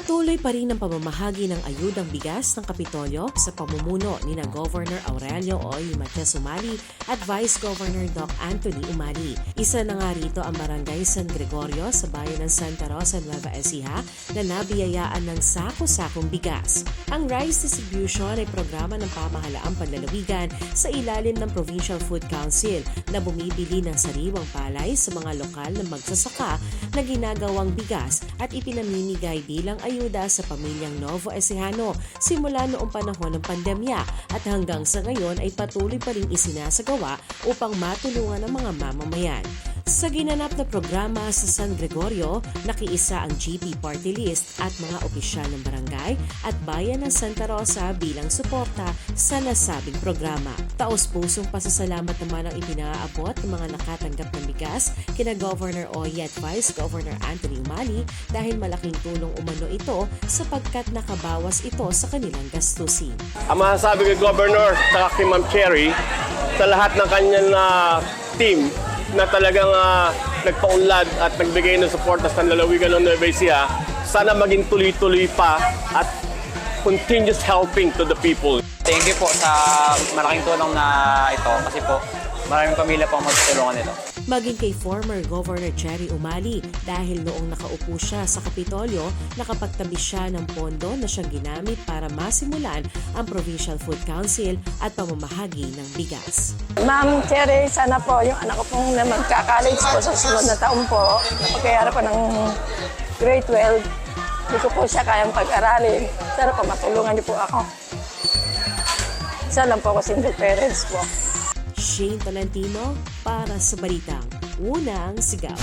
Patuloy pa rin ang pamamahagi ng ayudang bigas ng Kapitolyo sa pamumuno ni na Governor Aurelio Oy Matias Umali at Vice Governor Doc Anthony Umali. Isa na nga rito ang Barangay San Gregorio sa bayan ng Santa Rosa, Nueva Ecija na nabiyayaan ng sako-sakong bigas. Ang rice distribution ay programa ng pamahalaang panlalawigan sa ilalim ng Provincial Food Council na bumibili ng sariwang palay sa mga lokal na magsasaka na ginagawang bigas at ipinamimigay bilang ayuda sa pamilyang Novo Ecijano simula noong panahon ng pandemya at hanggang sa ngayon ay patuloy pa rin isinasagawa upang matulungan ang mga mamamayan. Sa ginanap na programa sa San Gregorio, nakiisa ang GP Party List at mga opisyal ng barangay at bayan ng Santa Rosa bilang suporta sa nasabing programa. Taos-pusong pasasalamat naman ang ipinaabot ng mga nakatanggap ng bigas kina Governor Oy at Vice Governor Anthony Umali dahil malaking tulong umano ito sapagkat nakabawas ito sa kanilang gastusin. Ang masasabi kay Governor at kay Ma'am Cherry sa lahat ng kanyang ah, team na talagang ah, nagpaunlad at nagbigay ng suporta sa lalawigan ng Nueva Ecija, sana maging tuloy-tuloy pa at continuous helping to the people. Thank you po sa malaking tulong na ito kasi po maraming pamilya po ang magtutulungan nito. Maging kay former Governor Cherry Umali dahil noong nakaupo siya sa Kapitolyo, nakapagtabi siya ng pondo na siyang ginamit para masimulan ang Provincial Food Council at pamamahagi ng bigas. Ma'am Cherry, sana po yung anak ko pong na magka-college po sa sunod na taon po, napagkayara po ng grade 12, hindi ko po siya kayang pag-aralin. Sana po matulungan niyo po ako. Isa lang po ako single parents po. Shane Tolentino para sa Balitang Unang Sigaw.